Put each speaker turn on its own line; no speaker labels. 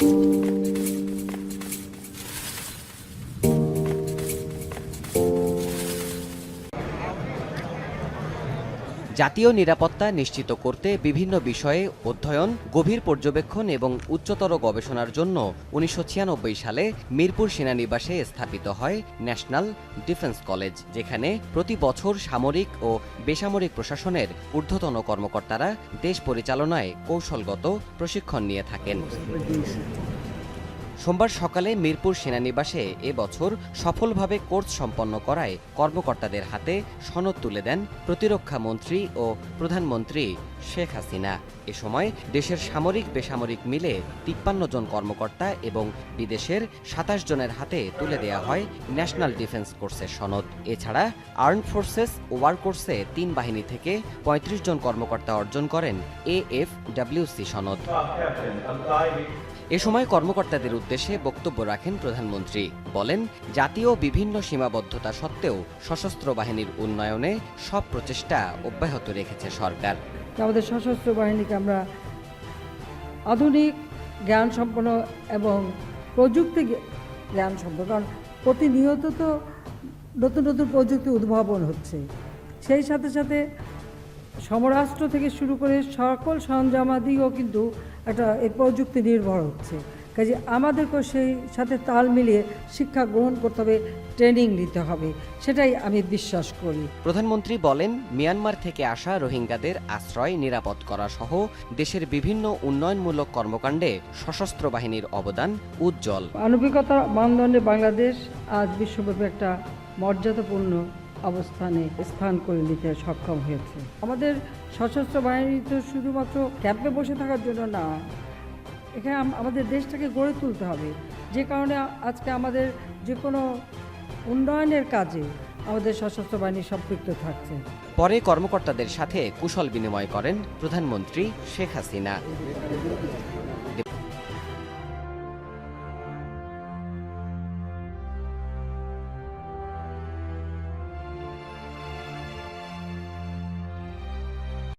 Thank you. জাতীয় নিরাপত্তা নিশ্চিত করতে বিভিন্ন বিষয়ে অধ্যয়ন, গভীর পর্যবেক্ষণ এবং উচ্চতর গবেষণার জন্য উনিশশো ছিয়ানব্বই সালে মিরপুর সেনানিবাসে স্থাপিত হয় ন্যাশনাল ডিফেন্স কলেজ, যেখানে প্রতি বছর সামরিক ও বেসামরিক প্রশাসনের ঊর্ধ্বতন কর্মকর্তারা দেশ পরিচালনায় কৌশলগত প্রশিক্ষণ নিয়ে থাকেন। সোমবার সকালে মিরপুর সেনানিবাসে এবছর সফলভাবে কোর্স সম্পন্ন করায় কর্মকর্তাদের হাতে সনদ তুলে দেন প্রতিরক্ষা মন্ত্রী ও প্রধানমন্ত্রী শেখ হাসিনা। এ সময় দেশের সামরিক, বেসামরিক মিলে তিপ্পান্ন জন কর্মকর্তা এবং বিদেশের সাতাশ জনের হাতে তুলে দেয়া হয় ন্যাশনাল ডিফেন্স কোর্সের সনদ। এছাড়া আর্ম ফোর্সেস ওয়ার কোর্সে তিন বাহিনী থেকে ৩৫ জন কর্মকর্তা অর্জন করেন এ এফ ডাব্লিউসি সনদ। এ সময় কর্মকর্তাদের উদ্দেশ্যে বক্তব্য রাখেন প্রধানমন্ত্রী। বলেন, জাতীয় বিভিন্ন সীমাবদ্ধতা সত্ত্বেও সশস্ত্র বাহিনীর উন্নয়নে সব প্রচেষ্টা অব্যাহত রেখেছে সরকার।
আমাদের সশস্ত্র বাহিনীকে আমরা আধুনিক জ্ঞান সম্পন্ন এবং প্রযুক্তি জ্ঞান সম্পন্ন কারণ প্রতিনিয়ত তো নতুন নতুন প্রযুক্তি উদ্ভাবন হচ্ছে। সেই সাথে সাথে সমরাষ্ট্র থেকে শুরু করে সকল সরঞ্জামাদিও কিন্তু একটা এই প্রযুক্তি নির্ভর হচ্ছে। কাজে আমাদেরকেও সেই সাথে তাল মিলিয়ে শিক্ষা গ্রহণ করতে হবে ট্রেনিং নিতে হবে সেটাই আমি বিশ্বাস করি।
প্রধানমন্ত্রী বলেন মিয়ানমার থেকে আসা রোহিঙ্গাদের আশ্রয় নিরাপদ করা সহ দেশের বিভিন্ন উন্নয়নমূলক কর্মকাণ্ডে সশস্ত্র বাহিনীর অবদান উজ্জ্বল।
মানবিকতা মানদণ্ডে বাংলাদেশ আজ বিশ্বব্যাপী একটা মর্যাদাপূর্ণ অবস্থানে স্থান করে নিতে সক্ষম হয়েছে। আমাদের সশস্ত্র বাহিনী তো শুধুমাত্র ক্যাম্পে বসে থাকার জন্য না এখানে আম- আমাদের দেশটাকে গড়ে তুলতে হবে। যে কারণে আজকে আমাদের যে কোনো উন্নয়নের কাজে আমাদের সশস্ত্র বাহিনী সম্পৃক্ত থাকছে।
পরে কর্মকর্তাদের সাথে কুশল বিনিময় করেন প্রধানমন্ত্রী শেখ হাসিনা।